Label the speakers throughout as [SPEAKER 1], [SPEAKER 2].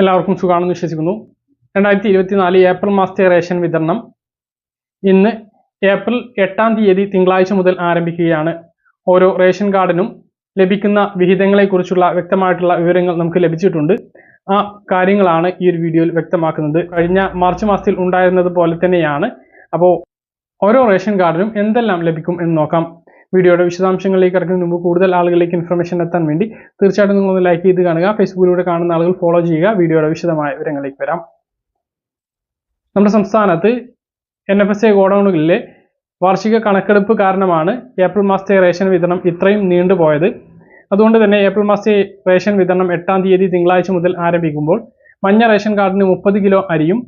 [SPEAKER 1] എല്ലാവർക്കും സുഖമാണെന്ന് വിശ്വസിക്കുന്നു. രണ്ടായിരത്തി ഇരുപത്തിനാല് ഏപ്രിൽ മാസത്തെ റേഷൻ വിതരണം. ഇന്ന് ഏപ്രിൽ എട്ടാം തീയതി തിങ്കളാഴ്ച മുതൽ ആരംഭിക്കുകയാണ്. ഓരോ റേഷൻ കാർഡിനും ലഭിക്കുന്ന വിഹിതങ്ങളെക്കുറിച്ചുള്ള വ്യക്തമായിട്ടുള്ള വിവരങ്ങൾ നമുക്ക് ലഭിച്ചിട്ടുണ്ട്. ആ കാര്യങ്ങളാണ് ഈ ഒരു വീഡിയോയിൽ വ്യക്തമാക്കുന്നത്. കഴിഞ്ഞ മാർച്ച് മാസത്തിൽ ഉണ്ടായിരുന്നത് പോലെ തന്നെയാണ്. അപ്പോൾ ഓരോ റേഷൻ കാർഡിനും എന്തെല്ലാം ലഭിക്കും എന്ന് നോക്കാം. വീഡിയോയുടെ വിശദാംശങ്ങളിലേക്ക് കിടക്കുന്നതിന് മുമ്പ് കൂടുതൽ ആളുകളിലേക്ക് ഇൻഫർമേഷൻ എത്താൻ വേണ്ടി തീർച്ചയായിട്ടും നിങ്ങളൊന്ന് ലൈക്ക് ചെയ്ത് കാണുക. ഫേസ്ബുക്കിലൂടെ കാണുന്ന ആളുകൾ ഫോളോ ചെയ്യുക. വീഡിയോയുടെ വിശദമായ വിവരങ്ങളിലേക്ക് വരാം. നമ്മുടെ സംസ്ഥാനത്ത് എൻ എഫ് എസ് എ ഗോഡൌണുകളിലെ വാർഷിക കണക്കെടുപ്പ് കാരണമാണ് ഏപ്രിൽ മാസത്തെ റേഷൻ വിതരണം ഇത്രയും നീണ്ടുപോയത് അതുകൊണ്ട് തന്നെ ഏപ്രിൽ മാസത്തെ റേഷൻ വിതരണം എട്ടാം തീയതി തിങ്കളാഴ്ച മുതൽ ആരംഭിക്കുമ്പോൾ മഞ്ഞ റേഷൻ കാർഡിന് മുപ്പത് കിലോ അരിയും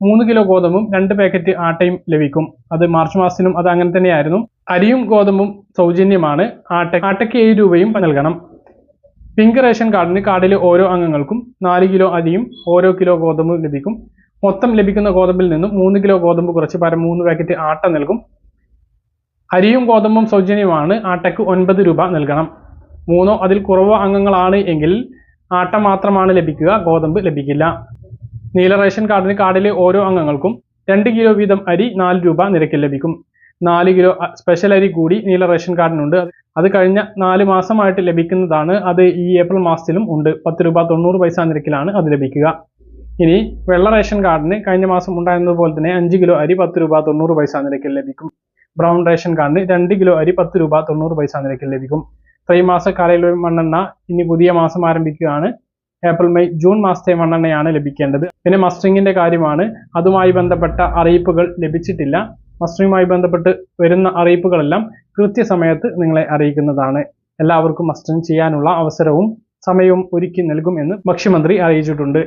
[SPEAKER 1] മൂന്ന് കിലോ ഗോതമ്പും രണ്ട് പാക്കറ്റ് ആട്ടയും ലഭിക്കും. അത് മാർച്ച് മാസത്തിനും അത് അങ്ങനെ തന്നെയായിരുന്നു. അരിയും ഗോതമ്പും സൗജന്യമാണ്. ആട്ട ആട്ടയ്ക്ക് ഏഴ് രൂപയും നൽകണം. പിങ്ക് റേഷൻ കാർഡിന് കാർഡിലെ ഓരോ അംഗങ്ങൾക്കും നാല് കിലോ അരിയും ഓരോ കിലോ ഗോതമ്പും ലഭിക്കും. മൊത്തം ലഭിക്കുന്ന ഗോതമ്പിൽ നിന്നും മൂന്ന് കിലോ ഗോതമ്പ് കുറച്ച് പരം മൂന്ന് പാക്കറ്റ് ആട്ട നൽകും. അരിയും ഗോതമ്പും സൗജന്യമാണ്. ആട്ടയ്ക്ക് ഒൻപത് രൂപ നൽകണം. മൂന്നോ അതിൽ കുറവോ അംഗങ്ങളാണ് എങ്കിൽ ആട്ട മാത്രമാണ് ലഭിക്കുക. ഗോതമ്പ് ലഭിക്കില്ല. നീല റേഷൻ കാർഡിന് കാർഡിലെ ഓരോ അംഗങ്ങൾക്കും രണ്ട് കിലോ വീതം അരി നാല് രൂപ നിരക്കിൽ ലഭിക്കും. നാല് കിലോ സ്പെഷ്യൽ അരി കൂടി നീല റേഷൻ കാർഡിനുണ്ട്. അത് കഴിഞ്ഞ നാല് മാസമായിട്ട് ലഭിക്കുന്നതാണ്. അത് ഈ ഏപ്രിൽ മാസത്തിലും ഉണ്ട്. പത്ത് രൂപ തൊണ്ണൂറ് പൈസ നിരക്കിലാണ് അത് ലഭിക്കുക. ഇനി വെള്ള റേഷൻ കാർഡിന് കഴിഞ്ഞ മാസം ഉണ്ടായിരുന്നത് പോലെ തന്നെ അഞ്ച് കിലോ അരി പത്ത് രൂപ തൊണ്ണൂറ് പൈസ നിരക്കിൽ ലഭിക്കും. ബ്രൗൺ റേഷൻ കാർഡിന് രണ്ട് കിലോ അരി പത്ത് രൂപ തൊണ്ണൂറ് പൈസ നിരക്കിൽ ലഭിക്കും. ത്രൈമാസ കാലയിൽ മണ്ണെണ്ണ ഇനി പുതിയ മാസം ആരംഭിക്കുകയാണ്. ഏപ്രിൽ മെയ് ജൂൺ മാസത്തെ മണ്ണെണ്ണയാണ് ലഭിക്കേണ്ടത്. പിന്നെ മസ്റ്ററിങ്ങിന്റെ കാര്യമാണ്. അതുമായി ബന്ധപ്പെട്ട അറിയിപ്പുകൾ ലഭിച്ചിട്ടില്ല. മസ്റ്ററിങ്ങുമായി ബന്ധപ്പെട്ട് വരുന്ന അറിയിപ്പുകളെല്ലാം കൃത്യസമയത്ത് നിങ്ങളെ അറിയിക്കുന്നതാണ്. എല്ലാവർക്കും മസ്റ്ററിങ് ചെയ്യാനുള്ള അവസരവും സമയവും ഒരുക്കി നൽകും എന്ന് ഭക്ഷ്യമന്ത്രി അറിയിച്ചിട്ടുണ്ട്.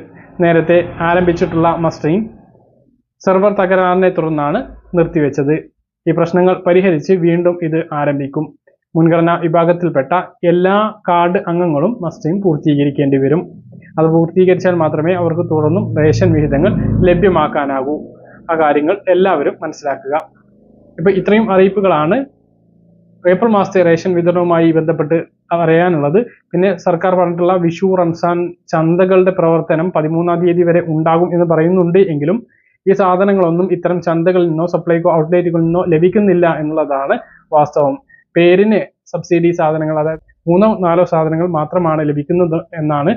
[SPEAKER 1] നേരത്തെ ആരംഭിച്ചിട്ടുള്ള മസ്റ്ററിങ് സെർവർ തകരാറിനെ തുടർന്നാണ് നിർത്തിവെച്ചത്. ഈ പ്രശ്നങ്ങൾ പരിഹരിച്ച് വീണ്ടും ഇത് ആരംഭിക്കും. മുൻഗണനാ വിഭാഗത്തിൽപ്പെട്ട എല്ലാ കാർഡ് അംഗങ്ങളും മസ്റ്ററിങ് പൂർത്തീകരിക്കേണ്ടി വരും. അത് പൂർത്തീകരിച്ചാൽ മാത്രമേ അവർക്ക് തുടർന്നും റേഷൻ വിഹിതങ്ങൾ ലഭ്യമാക്കാനാകൂ. ആ കാര്യങ്ങൾ എല്ലാവരും മനസ്സിലാക്കുക. ഇപ്പൊ ഇത്രയും അറിയിപ്പുകളാണ് ഏപ്രിൽ മാസത്തെ റേഷൻ വിതരണവുമായി ബന്ധപ്പെട്ട് അറിയാനുള്ളത്. പിന്നെ സർക്കാർ പറഞ്ഞിട്ടുള്ള വിഷു റംസാൻ ചന്തകളുടെ പ്രവർത്തനം പതിമൂന്നാം തീയതി വരെ ഉണ്ടാകും എന്ന് പറയുന്നുണ്ട് എങ്കിലും ഈ സാധനങ്ങളൊന്നും ഇത്തരം ചന്തകളിൽ നിന്നോ സപ്ലൈകോ ഔട്ട്ലെറ്റുകളിൽ നിന്നോ ലഭിക്കുന്നില്ല എന്നുള്ളതാണ് വാസ്തവം. പേരിന് സബ്സിഡി സാധനങ്ങൾ അതായത് മൂന്നോ നാലോ സാധനങ്ങൾ മാത്രമാണ് ലഭിക്കുന്നത് എന്നാണ്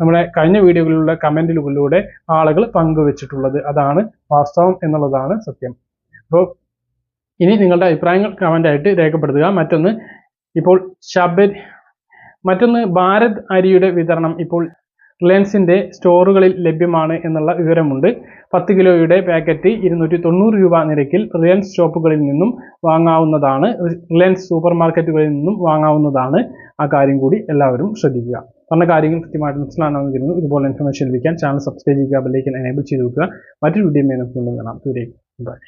[SPEAKER 1] നമ്മുടെ കഴിഞ്ഞ വീഡിയോകളിലുള്ള കമന്റുകളിലൂടെ ആളുകൾ പങ്കുവച്ചിട്ടുള്ളത്. അതാണ് വാസ്തവം എന്നുള്ളതാണ് സത്യം. അപ്പോൾ ഇനി നിങ്ങളുടെ അഭിപ്രായങ്ങൾ കമന്റ് ആയിട്ട് രേഖപ്പെടുത്തുക. മറ്റൊന്ന് ഇപ്പോൾ ശബരി മറ്റൊന്ന് ഭാരത് അരിയുടെ വിതരണം ഇപ്പോൾ റിലയൻസിന്റെ സ്റ്റോറുകളിൽ ലഭ്യമാണ് എന്നുള്ള വിവരമുണ്ട്. പത്ത് കിലോയുടെ പാക്കറ്റ് ഇരുന്നൂറ്റി തൊണ്ണൂറ് രൂപ നിരക്കിൽ റിലയൻസ് ഷോപ്പുകളിൽ നിന്നും വാങ്ങാവുന്നതാണ്. റിലയൻസ് സൂപ്പർ മാർക്കറ്റുകളിൽ നിന്നും വാങ്ങാവുന്നതാണ്. ആ കാര്യം കൂടി എല്ലാവരും ശ്രദ്ധിക്കുക. പറഞ്ഞ കാര്യങ്ങൾ കൃത്യമായിട്ട് മനസ്സിലാണെന്ന് കരുതുന്നു. ഇതുപോലെ ഇൻഫർമേഷൻ ലഭിക്കാൻ ചാനൽ സബ്സ്ക്രൈബ് ചെയ്യുക ബെല്ലൈക്കൻ എനേബിൾ ചെയ്ത് വെക്കുക. മറ്റൊരു വീഡിയോ നമുക്ക് വീണ്ടും കാണാം. ബൈ